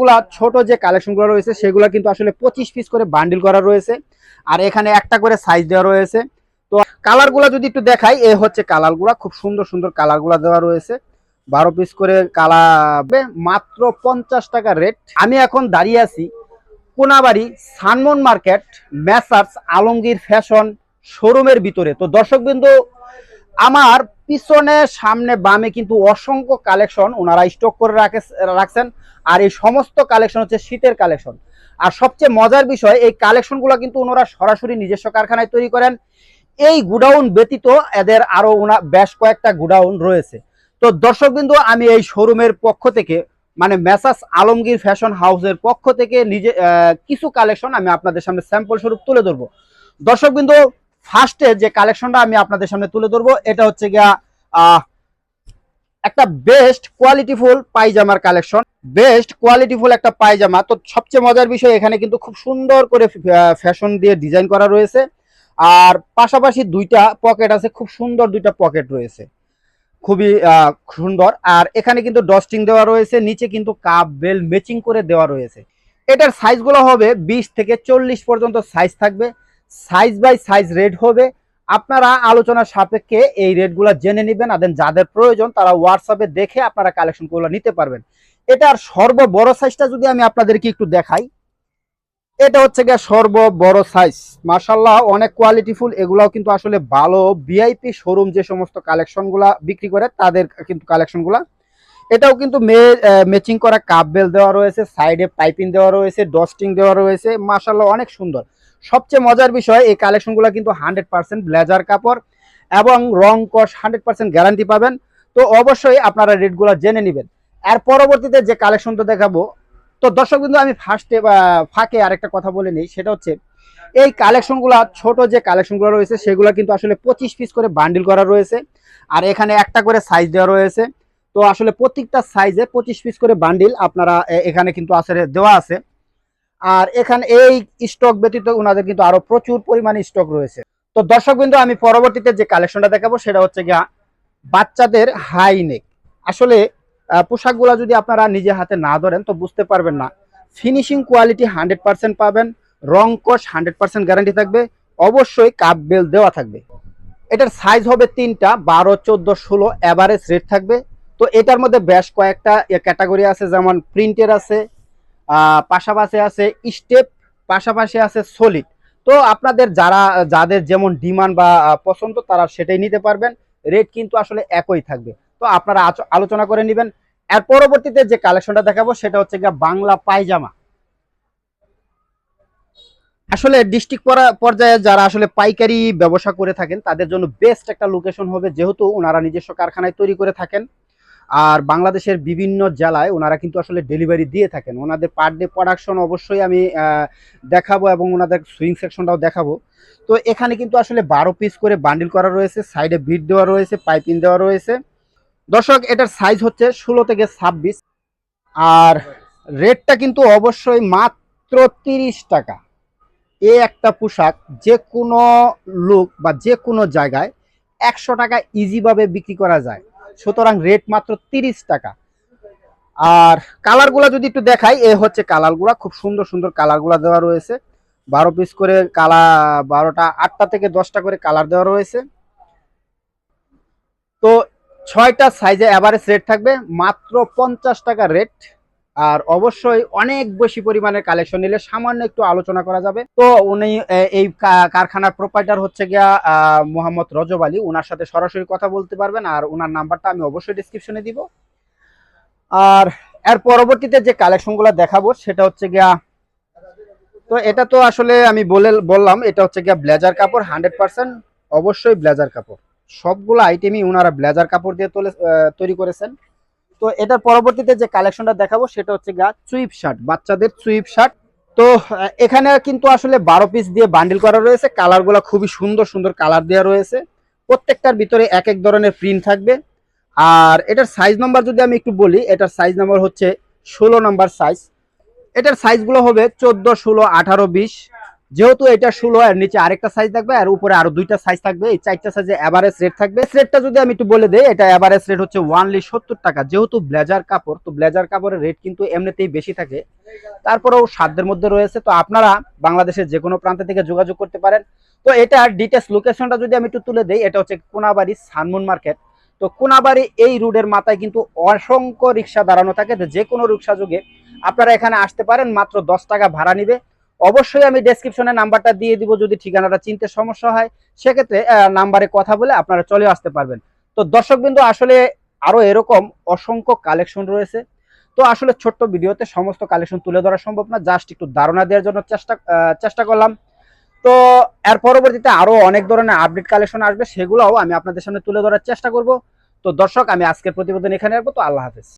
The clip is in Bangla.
গুলা, ছোট যে কালেকশনগুলো রয়েছে, সেগুলো কিন্তু আসলে পঁচিশ পিস করে বান্ডিল করা রয়েছে। আর এখানে একটা করে সাইজ দেওয়া রয়েছে। তো কালারগুলো যদি একটু দেখাই, এ হচ্ছে কালারগুলো খুব সুন্দর সুন্দর কালারগুলো দেওয়া রয়েছে। বারো পিস করে কালার মাত্র পঞ্চাশ টাকা রেট আমি এখন দাঁড়িয়ে আছি Konabari সানমন market Messrs Alamgir fashion শোরুমের ভিতরে। তো দর্শকবৃন্দ আমার পিছনে, সামনে, বামে কিন্তু অসংখ্য কালেকশন ওনারা স্টক করে রাখে, রাখছেন। আর এই সমস্ত কালেকশন হচ্ছে শীতের কালেকশন আর সবচেয়ে মজার বিষয়, এই কালেকশনগুলো কিন্তু ওনারা সরাসরি নিজস্ব কারখানায় তৈরি করেন। এই গুডাউন ব্যতীত এদের আরও ওনা বেশ কয়েকটা গুডাউন রয়েছে। তো দর্শকবিন্দু, আমি এই শোরুমের পক্ষ থেকে মানে মেসাস আলমগীর ফ্যাশন হাউসের পক্ষ থেকে নিজে কিছু কালেকশন আমি আপনাদের সামনে স্যাম্পল স্বরূপ তুলে ধরবো। দর্শকবিন্দু ফার্স্টে যে কালেকশনটা আমি আপনাদের সামনে তুলে ধরবো, এটা হচ্ছে গিয়া একটা বেস্ট কোয়ালিটিফুল পায়জামার কালেকশন বেস্ট কোয়ালিটিফুল একটা পায়জামা। তো সবচেয়ে মজার বিষয়, এখানে কিন্তু খুব সুন্দর করে ফ্যাশন দিয়ে ডিজাইন করা রয়েছে। আর পাশাপাশি দুইটা পকেট আছে, খুব সুন্দর দুইটা পকেট রয়েছে। খুবই সুন্দর। আর এখানে কিন্তু ডস্টিং দেওয়া রয়েছে, নিচে কিন্তু কাপ বেল ম্যাচিং করে দেওয়া রয়েছে। এটার সাইজগুলো হবে বিশ থেকে চল্লিশ পর্যন্ত সাইজ থাকবে। সাইজ বাই সাইজ রেট হবে। আপনারা আলোচনার সাপেক্ষে এই রেটগুলো জেনে নেবেন আর যাদের প্রয়োজন তারা হোয়াটসঅ্যাপে দেখে আপনারা কালেকশনগুলো নিতে পারবেন। এটার সর্ব বড় সাইজটা যদি আমি আপনাদেরকে একটু দেখাই, এটা হচ্ছে গিয়ে সর্ব বড় সাইজ মার্শাল্লাহ অনেক কোয়ালিটিফুল এগুলাও কিন্তু আসলে ভালো। ভিআইপি শোরুম যে সমস্ত কালেকশনগুলা বিক্রি করে, তাদের কিন্তু কালেকশনগুলা এটাও কিন্তু ম্যাচিং করা কাপ বেল দেওয়া রয়েছে সাইডে পাইপিং দেওয়া রয়েছে ডস্টিং দেওয়া রয়েছে। মার্শাল্লাহ অনেক সুন্দর। সবচেয়ে মজার বিষয়, এই কালেকশনগুলো কিন্তু হান্ড্রেড পার্সেন্ট ব্লেজার কাপড় এবং রং কস হান্ড্রেড পার্সেন্ট গ্যারান্টি পাবেন। তো অবশ্যই আপনারা রেটগুলো জেনে নেবেন। আর পরবর্তীতে যে কালেকশনটা দেখাবো, তো দর্শক কিন্তু আমি ফার্স্টে ফাঁকে আরেকটা কথা বলে নিই, সেটা হচ্ছে এই কালেকশনগুলো ছোট যে কালেকশনগুলো রয়েছে, সেগুলো কিন্তু আসলে পঁচিশ পিস করে বান্ডিল করা রয়েছে। আর এখানে একটা করে সাইজ দেওয়া রয়েছে। তো আসলে প্রত্যেকটা সাইজে পঁচিশ পিস করে বান্ডিল আপনারা এখানে কিন্তু আসলে দেওয়া আছে। আর এখানে এই স্টক ব্যতীত ওনাদের কিন্তু আরও প্রচুর পরিমাণে স্টক রয়েছে। তো দর্শক বিন্দু, আমি পরবর্তীতে যে কালেকশনটা দেখাবো সেটা হচ্ছে গিয়া বাচ্চাদের হাই নেক আসলে পোশাকগুলো যদি আপনারা নিজে হাতে না ধরেন তো বুঝতে পারবেন না। ফিনিশিং কোয়ালিটি হান্ড্রেড পার্সেন্ট পাবেন, রং কোষ হান্ড্রেড পার্সেন্ট গ্যারান্টি থাকবে, অবশ্যই কাপ বেল দেওয়া থাকবে। এটার সাইজ হবে তিনটা, বারো, চোদ্দ, ষোলো অ্যাভারেজ রেট থাকবে। তো এটার মধ্যে বেশ কয়েকটা ক্যাটাগরি আছে, যেমন প্রিন্টের আছে পাশাপাশি আছে স্টেপ পাশাপাশি আছে সলিড তো আপনাদের যারা, যাদের যেমন ডিমান্ড বা পছন্দ, তারা সেটাই নিতে পারবেন। রেট কিন্তু আসলে একই থাকবে। তো আপনারা আলোচনা করে নেবেন। এর পরবর্তীতে যে কালেকশনটা দেখাবো, সেটা হচ্ছে গিয়ে বাংলা পায়জামা। আসলে ডিস্ট্রিক্ট পর্যায়ে যারা আসলে পাইকারি ব্যবসা করে থাকেন, তাদের জন্য বেস্ট একটা লোকেশন হবে, যেহেতু ওনারা নিজস্ব কারখানায় তৈরি করে থাকেন। আর বাংলাদেশের বিভিন্ন জেলায় ওনারা কিন্তু আসলে ডেলিভারি দিয়ে থাকেন। ওনাদের পার ডে প্রোডাকশন অবশ্যই আমি দেখাবো এবং ওনাদের সুইং সেকশনটাও দেখাবো। তো এখানে কিন্তু আসলে বারো পিস করে বান্ডিল করা রয়েছে সাইডে বিট দেওয়া রয়েছে পাইপিং দেওয়া রয়েছে। দর্শক, এটার সাইজ হচ্ছে ষোলো থেকে ছাব্বিশ। আর রেটটা কিন্তু অবশ্যই মাত্র তিরিশ টাকা। এ একটা পোশাক, যে কোনো লোক বা যে কোনো জায়গায় একশো টাকা ইজিভাবে বিক্রি করা যায়। সুতরাং রেট মাত্র তিরিশ টাকা। আর কালারগুলা যদি একটু দেখাই, এ হচ্ছে কালারগুলা খুব সুন্দর সুন্দর কালারগুলা দেওয়া রয়েছে। বারো পিস করে কালা বারোটা, আটটা থেকে দশটা করে কালার দেওয়া রয়েছে। তো ছয়টা সাইজে অ্যাভারেজ রেট থাকবে, মাত্র পঞ্চাশ টাকা রেট আর অবশ্যই অনেক বেশি পরিমাণের কালেকশন নিলে সামান্য একটু আলোচনা করা যাবে। তো উনি এই কারখানার প্রোপাইটার হচ্ছে গিয়া মোহাম্মদ রজব আলী। ওনার সাথে সরাসরি কথা বলতে পারবেন আর ওনার নাম্বারটা আমি অবশ্যই ডিসক্রিপশনে দিব। আর এর পরবর্তীতে যে কালেকশনগুলো দেখাবো, সেটা হচ্ছে গিয়া, তো এটা তো আসলে আমি বলে, বললাম, এটা হচ্ছে গিয়া ব্লেজার কাপড়, হান্ড্রেড পার্সেন্ট অবশ্যই ব্লেজার কাপড়। সবগুলো আইটেমই ওনারা ব্লেজার কাপড় দিয়ে তৈরি করেছেন। তো এটার পরবর্তীতে যে কালেকশনটা দেখাবো, সেটা হচ্ছে গা চুইপ শার্ট, বাচ্চাদের চুইপ শার্ট। তো এখানে কিন্তু আসলে বারো পিস দিয়ে বান্ডিল করা রয়েছে। কালারগুলো খুবই সুন্দর সুন্দর কালার দেওয়া রয়েছে। প্রত্যেকটার ভিতরে এক এক ধরনের প্রিন্ট থাকবে। আর এটার সাইজ নাম্বার যদি আমি একটু বলি, এটার সাইজ নাম্বার হচ্ছে ষোলো নাম্বার সাইজ এটার সাইজগুলো হবে চোদ্দ, ষোলো, আঠারো, বিশ। যেহেতু এটা ষোলো, এর নিচে আরেকটা সাইজ থাকবে, আর উপরে আরও দুইটা সাইজ থাকবে। এই চারটা সাইজে এভারেজ রেট থাকবে। রেটটা যদি আমি একটু বলে দিই, এটা এভারেজ রেট হচ্ছে ওয়ানলি সত্তর টাকা। যেহেতু ব্লেজার কাপড়, তো ব্লেজার কাপড়ের রেট কিন্তু এমনিতেই বেশি থাকে। তারপরেও সাধ্যের মধ্যে রয়েছে। তো আপনারা বাংলাদেশের যে কোনো প্রান্ত থেকে যোগাযোগ করতে পারেন। তো এটার ডিটেলস লোকেশনটা যদি আমি একটু তুলে দিই, এটা হচ্ছে কোনাবাড়ি সানমুন মার্কেট। তো কোনাবাড়ি এই রোডের মাথায় কিন্তু অসংখ্য রিক্সা দাঁড়ানো থাকে। যে কোনো রিক্সা যোগে আপনারা এখানে আসতে পারেন। মাত্র দশ টাকা ভাড়া নিবে। অবশ্যই আমি ডেসক্রিপশনে নাম্বারটা দিয়ে দিব, যদি ঠিকানাটা চিনতে সমস্যা হয়, সেক্ষেত্রে নাম্বারে কথা বলে আপনারা চলে আসতে পারবেন। তো দর্শকবিন্দু, আসলে আরও এরকম অসংখ্য কালেকশন রয়েছে। তো আসলে ছোট্ট ভিডিওতে সমস্ত কালেকশন তুলে ধরা সম্ভব না জাস্ট একটু ধারণা দেওয়ার জন্য চেষ্টা চেষ্টা করলাম। তো এর পরবর্তীতে আরও অনেক ধরনের আপডেট কালেকশন আসবে, সেগুলোও আমি আপনাদের সামনে তুলে ধরার চেষ্টা করব। তো দর্শক, আমি আজকের প্রতিবেদন এখানে রাখব, তো আল্লাহ হাফেজ।